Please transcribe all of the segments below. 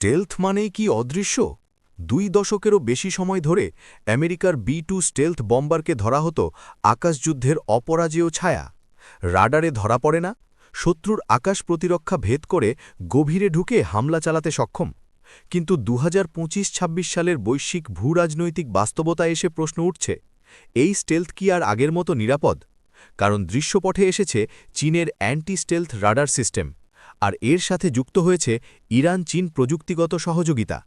Stealth মানেই কি অদৃশ্য? দুই দশকেরও বেশি সময় ধরে আমেরিকার বি টু স্টেলথ বম্বারকে ধরা হতো আকাশযুদ্ধের অপরাজেয় ছায়া। রাডারে ধরা পড়ে না? শত্রুর আকাশ প্রতিরক্ষা ভেদ করে গভীরে ঢুকে হামলা চালাতে সক্ষম। কিন্তু দু হাজার ছাব্বিশ সালের বৈশ্বিক ভূরাজনৈতিক বাস্তবতা এসে প্রশ্ন উঠছে, এই স্টেলথ কি আর আগের মতো নিরাপদ? কারণ দৃশ্যপটে এসেছে চীনের অ্যান্টি স্টেলথ রাডার সিস্টেম। আর এর সাথে যুক্ত হয়েছে ইরান চীন প্রযুক্তিগত সহযোগিতা।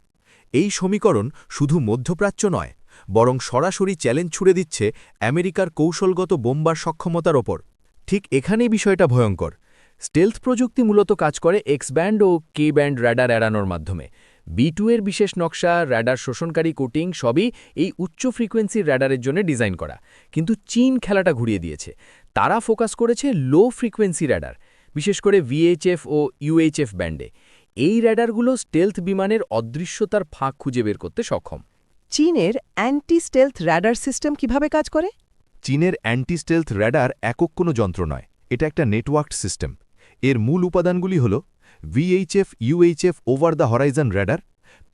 এই সমীকরণ শুধু মধ্যপ্রাচ্য নয়, বরং সরাসরি চ্যালেঞ্জ ছুড়ে দিচ্ছে আমেরিকার কৌশলগত বোম্বার সক্ষমতার ওপর। ঠিক এখানেই বিষয়টা ভয়ঙ্কর। স্টেলথ প্রযুক্তি মূলত কাজ করে এক্স ব্যান্ড ও কে ব্যান্ড র্যাডার এড়ানোর মাধ্যমে। বি টু এর বিশেষ নকশা র্যাডার শোষণকারী কোটিং সবই এই উচ্চ ফ্রিকোয়েন্সির র্যাডারের জন্য ডিজাইন করা। কিন্তু চীন খেলাটা ঘুরিয়ে দিয়েছে। তারা ফোকাস করেছে লো ফ্রিকোয়েন্সি র্যাডার বিশেষ করে ভিএইচএফ ও ইউএইচএফ ব্যান্ডে। এই র্যাডারগুলো স্টেলথ বিমানের অদৃশ্যতার ফাঁক খুঁজে বের করতে সক্ষম। চীনের অ্যান্টি স্টেলথ র্যাডার সিস্টেম কীভাবে কাজ করে? চীনের অ্যান্টি স্টেলথ র্যাডার একক কোনো যন্ত্র নয় এটা একটা নেটওয়ার্কড সিস্টেম। এর মূল উপাদানগুলি হল VHF UHF over the horizon radar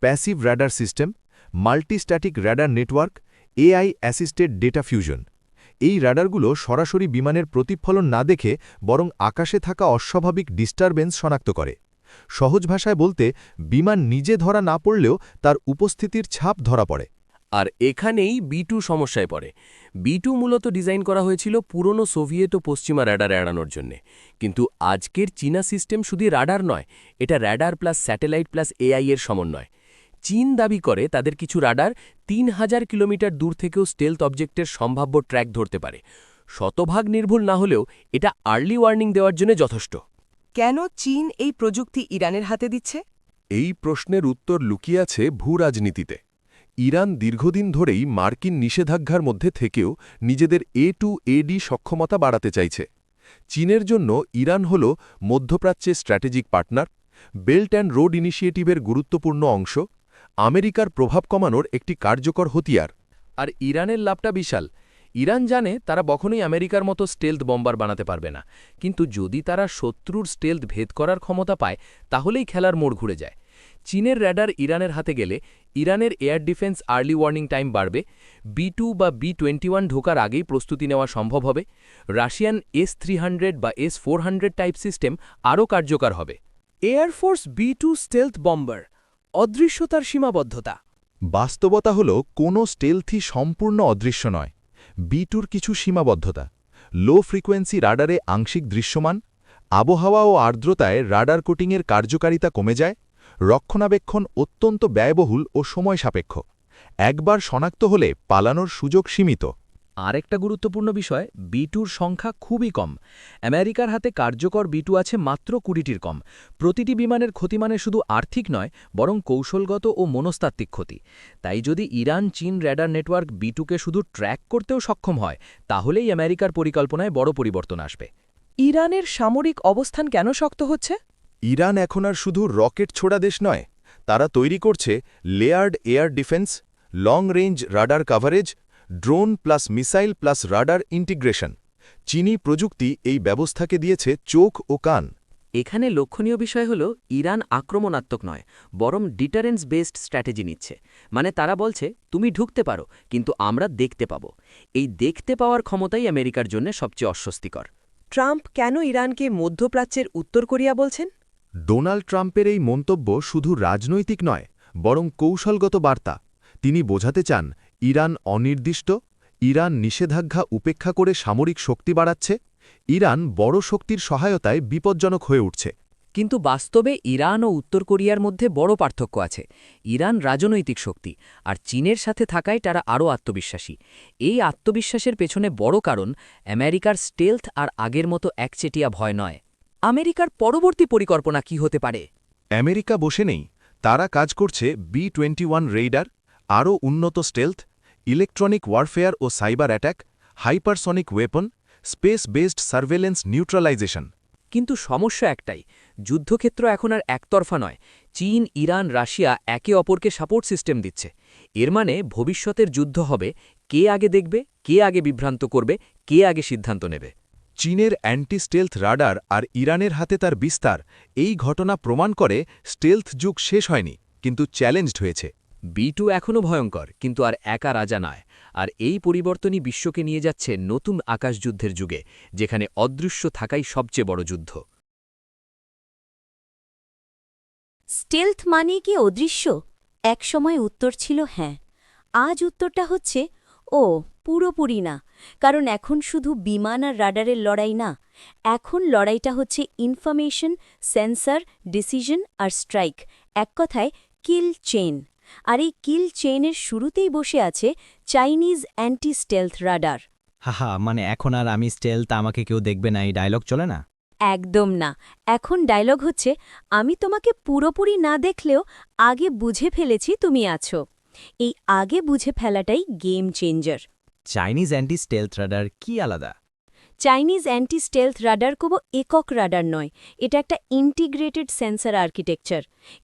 passive radar system multistatic radar network AI assisted data fusion এই র্যাডারগুলো সরাসরি বিমানের প্রতিফলন না দেখে বরং আকাশে থাকা অস্বাভাবিক ডিস্টারবেন্স শনাক্ত করে। সহজ ভাষায় বলতে, বিমান নিজে ধরা না পড়লেও তার উপস্থিতির ছাপ ধরা পড়ে। আর এখানেই বি টু সমস্যায় পড়ে। বি টু মূলত ডিজাইন করা হয়েছিল পুরনো সোভিয়েত ও পশ্চিমা র্যাডার এড়ানোর জন্যে। কিন্তু আজকের চীনা সিস্টেম শুধু রাডার নয়, এটা radar plus satellite plus AI এর সমন্বয়। চীন দাবি করে তাদের কিছু রাডার তিন হাজার কিলোমিটার দূর থেকেও স্টেলথ অবজেক্টের সম্ভাব্য ট্র্যাক ধরতে পারে। শতভাগ নির্ভুল না হলেও এটা আর্লি ওয়ার্নিং দেওয়ার জন্য যথেষ্ট। কেন চীন এই প্রযুক্তি ইরানের হাতে দিচ্ছে? এই প্রশ্নের উত্তর লুকিয়ে আছে ভূরাজনীতিতে। ইরান দীর্ঘদিন ধরেই মার্কিন নিষেধাজ্ঞার মধ্যে থেকেও নিজেদের এ টু এডি সক্ষমতা বাড়াতে চাইছে। চীনের জন্য ইরান হল মধ্যপ্রাচ্যে strategic partner belt and road ইনিশিয়েটিভের গুরুত্বপূর্ণ অংশ। আমেরিকার প্রভাব কমানোর একটি কার্যকর হতিয়ার। আর ইরানের লাভটা বিশাল। ইরান জানে তারা কখনোই আমেরিকার মতো স্টেলথ বম্বার বানাতে পারবে না। কিন্তু যদি তারা শত্রুর স্টেলথ ভেদ করার ক্ষমতা পায়, তাহলেই খেলার মোড় ঘুরে যায়। চীনের র্যাডার ইরানের হাতে গেলে ইরানের air defence early warning time বাড়বে। বি বা বি টোয়েন্টি ওয়ান ঢোকার আগেই প্রস্তুতি নেওয়া সম্ভব হবে। রাশিয়ান এস থ্রি বা এস ফোর টাইপ সিস্টেম আরও কার্যকর হবে। Air force B two stealth bomber. অদৃশ্যতার সীমাবদ্ধতা। বাস্তবতা হল, কোনো স্টেলথি সম্পূর্ণ অদৃশ্য নয়। বিটুর কিছু সীমাবদ্ধতা। লো ফ্রিকোয়েন্সি রাডারে আংশিক দৃশ্যমান, আবহাওয়া ও আর্দ্রতায় রাডার কোটিংয়ের কার্যকারিতা কমে যায়, রক্ষণাবেক্ষণ অত্যন্ত ব্যয়বহুল ও সময় সাপেক্ষ একবার শনাক্ত হলে পালানোর সুযোগ সীমিত। আরেকটা গুরুত্বপূর্ণ বিষয়, বিটুর সংখ্যা খুবই কম। আমেরিকার হাতে কার্যকর বিটু আছে মাত্র কুড়িটির কম। প্রতিটি বিমানের ক্ষতি মানে শুধু আর্থিক নয়, বরং কৌশলগত ও মনস্তাত্ত্বিক ক্ষতি। তাই যদি ইরান, চীন র্যাডার নেটওয়ার্ক বিটুকে শুধু ট্র্যাক করতেও সক্ষম হয়, তাহলেই আমেরিকার পরিকল্পনায় বড় পরিবর্তন আসবে। ইরানের সামরিক অবস্থান কেন শক্ত হচ্ছে? ইরান এখন আর শুধু রকেট ছোড়া দেশ নয়, তারা তৈরি করছে layered air defence long range radar coverage drone plus missile plus radar integration. চীনি প্রযুক্তি এই ব্যবস্থাকে দিয়েছে চোখ ও কান। এখানে লক্ষণীয় বিষয় হল ইরান আক্রমণাত্মক নয় বরং ডিটারেন্স বেসড স্ট্র্যাটেজি নিচ্ছে। মানে তারা বলছে তুমি ঢুকতে পারো কিন্তু আমরা দেখতে পাব। এই দেখতে পাওয়ার ক্ষমতাই আমেরিকার জন্য সবচেয়ে অস্বস্তিকর। ট্রাম্প কেন ইরানকে মধ্যপ্রাচ্যের উত্তর কোরিয়া বলছেন? ডোনাল্ড ট্রাম্পের এই মন্তব্য শুধু রাজনৈতিক নয় বরং কৌশলগত বার্তা। তিনি বোঝাতে চান ইরান অনির্দিষ্ট ইরান নিষেধাজ্ঞা উপেক্ষা করে সামরিক শক্তি বাড়াচ্ছে ইরান বড় শক্তির সহায়তায় বিপজ্জনক হয়ে উঠছে। কিন্তু বাস্তবে ইরান ও উত্তর কোরিয়ার মধ্যে বড় পার্থক্য আছে। ইরান রাজনৈতিক শক্তি আর চীনের সাথে থাকায় তারা আরও আত্মবিশ্বাসী। এই আত্মবিশ্বাসের পেছনে বড় কারণ আমেরিকার স্টেলথ আর আগের মতো একচেটিয়া ভয় নয়। আমেরিকার পরবর্তী পরিকল্পনা কি হতে পারে? আমেরিকা বসে নেই তারা কাজ করছে বি টোয়েন্টি ওয়ান রেইডার আরও উন্নত স্টেলথ ইলেকট্রনিক ওয়ারফেয়ার ও cyber attack hypersonic weapon space based surveillance neutralisation. কিন্তু সমস্যা একটাই যুদ্ধক্ষেত্র এখন আর একতরফা নয়। চীন ইরান রাশিয়া একে অপরকে সাপোর্ট সিস্টেম দিচ্ছে। এর মানে ভবিষ্যতের যুদ্ধ হবে কে আগে দেখবে কে আগে বিভ্রান্ত করবে কে আগে সিদ্ধান্ত নেবে। চীনের অ্যান্টি স্টেলথ রাডার আর ইরানের হাতে তার বিস্তার এই ঘটনা প্রমাণ করে স্টেলথ যুগ শেষ হয়নি কিন্তু চ্যালেঞ্জড হয়েছে। বি টু এখনও ভয়ঙ্কর, কিন্তু আর একা রাজা নয়। আর এই পরিবর্তনই বিশ্বকে নিয়ে যাচ্ছে নতুন আকাশযুদ্ধের যুগে, যেখানে অদৃশ্য থাকাই সবচেয়ে বড় যুদ্ধ। স্টেলথ মানে কি অদৃশ্য? একসময় উত্তর ছিল হ্যাঁ। আজ উত্তরটা হচ্ছে, ও, পুরোপুরি না। কারণ এখন শুধু বিমান আর রাডারের লড়াই না। এখন লড়াইটা হচ্ছে ইনফরমেশন, সেন্সর, ডিসিশন আর স্ট্রাইক। এক কথায়, কিল চেইন। আর এই কিল চেইনের শুরুতেই বসে আছে চাইনিজ অ্যান্টি স্টেলথ রাডার হাহা মানে এখন আর আমি স্টেলথ আমাকে কেউ দেখবে না এই ডায়লগ চলে না? একদম না। এখন ডায়লগ হচ্ছে আমি তোমাকে পুরোপুরি না দেখলেও আগে বুঝে ফেলেছি তুমি আছো। এই আগে বুঝে ফেলাটাই game changer Chinese anti stealth radar কি আলাদা? চাইনিজ অ্যান্টি স্টেলথ রাডার কোবো একক রাডার নয়, এটা একটা ইন্টিগ্রেটেড সেন্সার আর্কিটেকচার।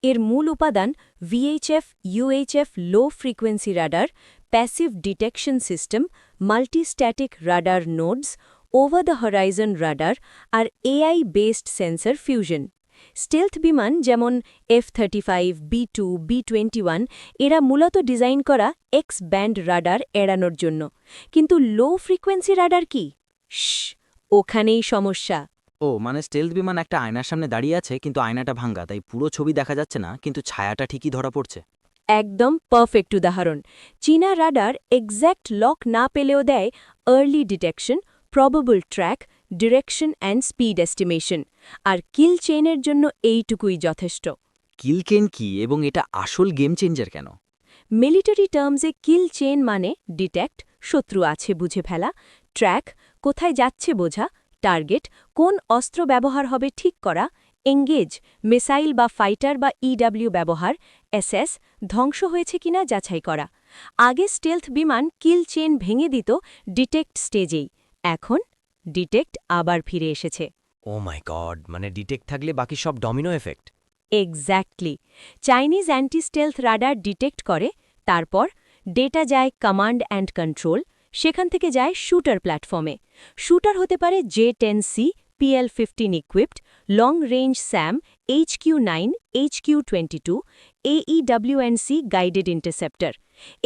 এর মূল উপাদান VHF UHF low frequency radar passive detection system multistatic radar nodes over the horizon radar R AI based sensor fusion stealth বিমান যেমন F thirty five B two B twenty one এরা মূলত design করা x band radar এড়ানোর জন্য। কিন্তু লো frequency radar কি? ওখানেই সমস্যা। ও মানে স্টেলথ বিমান একটা আয়নার সামনে দাঁড়িয়ে আছে কিন্তু আয়নাটা ভাঙ্গা তাই পুরো ছবি দেখা যাচ্ছে না কিন্তু ছায়াটা ঠিকই ধরা পড়ছে। একদম পারফেক্ট উদাহরণ। চীনা রাডার এক্স্যাক্ট লক না পেলেও দেয় early detection probable track direction and speed estimation R kill চেইনের জন্য এইটুকুই যথেষ্ট। কিলকেন কি? এবং এটা আসল গেম চেঞ্জার কেন? মিলিটারি টার্মসে কিল চেইন মানে ডিটেক্ট শত্রু আছে বুঝে ফেলা ট্র্যাক কোথায় যাচ্ছে বোঝা টার্গেট কোন অস্ত্র ব্যবহার হবে ঠিক করা এঙ্গেজ মিসাইল বা ফাইটার বা ইডাব্লিউ ব্যবহার এসএস ধ্বংস হয়েছে কিনা যাচাই করা। আগে স্টেলথ বিমান কিল চেন ভেঙে দিত ডিটেক্ট স্টেজেই এখন ডিটেক্ট আবার ফিরে এসেছে। ও মাই গড মানে ডিটেক্ট থাকলে বাকি সব domino effect. Exactly. Chinese anti stealth radar detect করে তারপর ডেটা যায় কমান্ড অ্যান্ড কন্ট্রোল সেখান থেকে যায় শুটার প্ল্যাটফর্মে। শুটার হতে পারে J ten C PL fifteen equipped long range SAM H Q nine H Q twenty two AEW and C guided interceptor.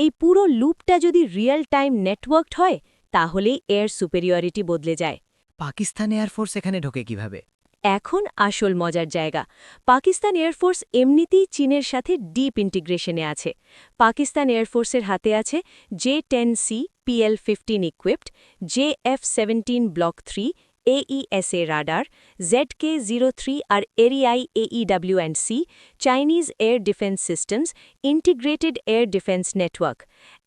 এই পুরো লুপটা যদি রিয়েল টাইম নেটওয়ার্কড হয় তাহলেই এয়ার সুপেরিয়রিটি বদলে যায়। পাকিস্তান এয়ারফোর্স এখানে ঢোকে কীভাবে? এখন আসল মজার জায়গা। পাকিস্তান এয়ারফোর্স এমনিতেই চীনের সাথে ডিপ ইন্টিগ্রেশনে আছে। পাকিস্তান এয়ারফোর্সের হাতে আছে J ten C PL fifteen equipped J F seventeen block three AESA radar Z K zero three R Erieye AEW and C Chinese air defence systems integrated air defence network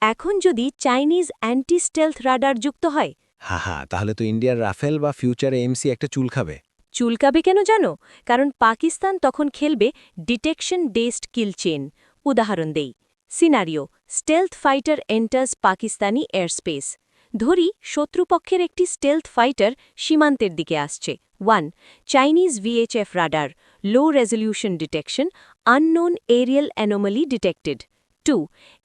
এখন যদি Chinese anti stealth radar যুক্ত হয়? হাহা তাহলে তো ইন্ডিয়ার Rafael বা ফিউচারে MC একটা চুল খাবে। চুলকাবে কেন জানো? কারণ পাকিস্তান তখন খেলবে ডিটেকশন ডেস্ট কিল চেন উদাহরণ দেই। Scenario stealth fighter enters Pakistani airspace ধরি, শত্রুপক্ষের একটি স্টেলথ ফাইটার সীমান্তের দিকে আসছে। One Chinese VHF radar low resolution detection unknown aerial anomaly detected two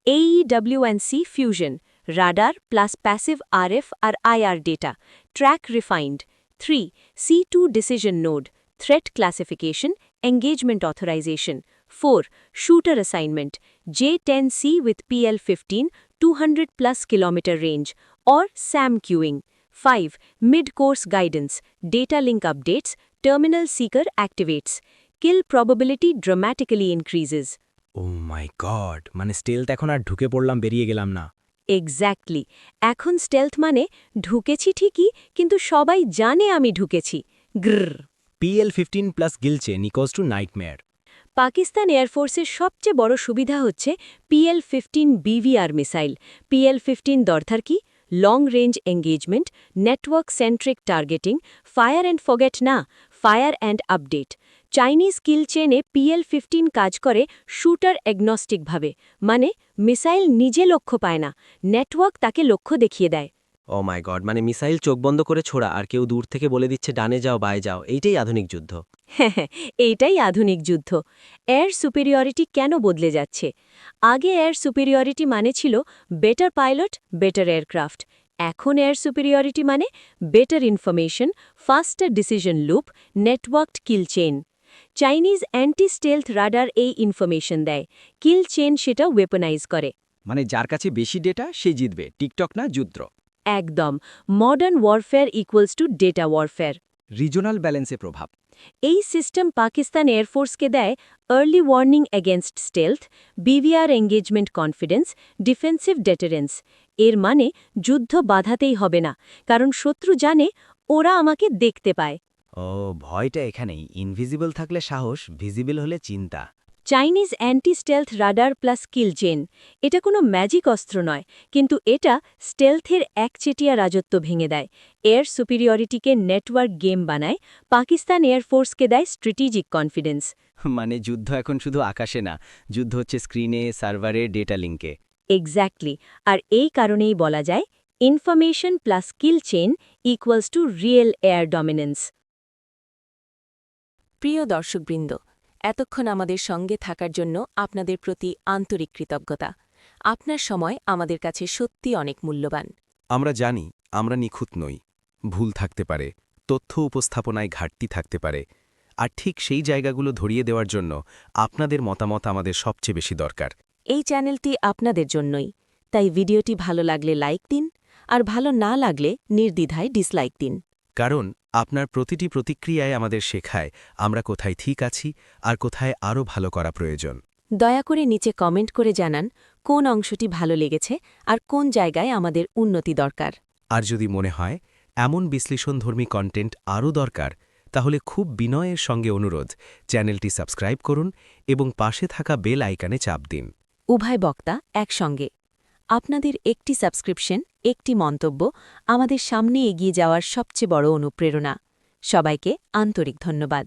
AEW and C fusion radar plus passive RF R IR data track refined 3. C2 Decision Node, Threat Classification, Engagement Authorization 4. Shooter Assignment J10C with PL15 200 plus kilometer range or SAM queuing 5. Mid-course Guidance Data Link Updates Terminal Seeker Activates Kill probability dramatically increases oh my god মানে stealth এখন আর ঢুকে পড়লাম বেরিয়ে গেলাম না exactly এখন stealth মানে ঢুকেছি ঠিকই কিন্তু সবাই জানে আমি ঢুকেছি গ্রর পিএল ফিফটিন প্লাস গিলচে নিকোজ টু নাইটমেয়ার পাকিস্তান এয়ারফোর্সের সবচেয়ে বড় সুবিধা হচ্ছে PL fifteen BVR missile. PL fifteen দরকার কি? Long range engagement network centric targeting, fire and forget না, fire and update. Chinese kill চেনে পিএল ফিফটিন কাজ করে শুটার এগনস্টিকভাবে মানে মিসাইল নিজে লক্ষ্য পায় না, নেটওয়ার্ক তাকে লক্ষ্য দেখিয়ে দেয়। ও মাই গড মানে মিসাইল চোখ বন্ধ করে ছোড়া আর কেউ দূর থেকে বলে দিচ্ছে ডানে যাও বায়ে যাও। এইটাই আধুনিক যুদ্ধ। হ্যাঁ হ্যাঁ এইটাই আধুনিক যুদ্ধ। এয়ার সুপেরিয়রিটি কেন বদলে যাচ্ছে? আগে এয়ার সুপেরিয়রিটি মানে ছিল বেটার পাইলট বেটার এয়ারক্রাফট এখন এয়ার সুপেরিয়রিটি মানে better information faster decision loop networked kill chain Chinese anti stealth radar এই ইনফরমেশন দেয়। কিল চেন সেটা ওয়েপনাইজ করে। মানে যার কাছে বেশি ডেটা সে জিতবে। টিকটক না যুদ্ধ। একদম। Modern warfare equals to data warfare regional ব্যালেন্সে প্রভাব। এই সিস্টেম পাকিস্তান এয়ারফোর্সকে দেয় early warning against stealth BVR engagement confidence defensive deterrence এর মানে যুদ্ধ বাধাতেই হবে না কারণ শত্রু জানে ওরা আমাকে দেখতে পায়। ও ভয়টা এখানেই। ইনভিজিবল থাকলে সাহস ভিজিবল হলে চিন্তা। Chinese anti stealth radar plus kill chain এটা কোনো ম্যাজিক অস্ত্র নয় কিন্তু এটা স্টেলথের একচেটিয়া রাজত্ব ভেঙে দেয়। এয়ার সুপিরিয়রিটিকে নেটওয়ার্ক গেম বানায় পাকিস্তান এয়ারফোর্সকে দেয় স্ট্র্যাটেজিক কনফিডেন্স মানে যুদ্ধ এখন শুধু আকাশে না যুদ্ধ হচ্ছে স্ক্রিনে সার্ভারে ডেটা লিঙ্কে এক্স্যাক্টলি আর এই কারণেই বলা যায় information plus kill chain equals to real air dominance প্রিয় দর্শকবৃন্দ এতক্ষণ আমাদের সঙ্গে থাকার জন্য আপনাদের প্রতি আন্তরিক কৃতজ্ঞতা। আপনার সময় আমাদের কাছে সত্যি অনেক মূল্যবান। আমরা জানি আমরা নিখুঁত নই। ভুল থাকতে পারে তথ্য উপস্থাপনায় ঘাটতি থাকতে পারে। আর ঠিক সেই জায়গাগুলো ধরিয়ে দেওয়ার জন্য আপনাদের মতামত আমাদের সবচেয়ে বেশি দরকার। এই চ্যানেলটি আপনাদের জন্যই। তাই ভিডিওটি ভালো লাগলে লাইক দিন আর ভালো না লাগলে নির্দ্বিধায় ডিসলাইক দিন। কারণ আপনার প্রতিটি প্রতিক্রিয়ায় আমাদের শেখায় আমরা কোথায় ঠিক আছি আর কোথায় আরও ভালো করা প্রয়োজন। দয়া করে নিচে কমেন্ট করে জানান কোন অংশটি ভালো লেগেছে আর কোন জায়গায় আমাদের উন্নতি দরকার। আর যদি মনে হয় এমন বিশ্লেষণধর্মী কন্টেন্ট আরও দরকার তাহলে খুব বিনয়ের সঙ্গে অনুরোধ চ্যানেলটি সাবস্ক্রাইব করুন এবং পাশে থাকা বেল আইকানে চাপ দিন। উভয় বক্তা একসঙ্গে। আপনাদের একটি সাবস্ক্রিপশন, একটি মন্তব্য আমাদের সামনে এগিয়ে যাওয়ার সবচেয়ে বড় অনুপ্রেরণা। সবাইকে আন্তরিক ধন্যবাদ।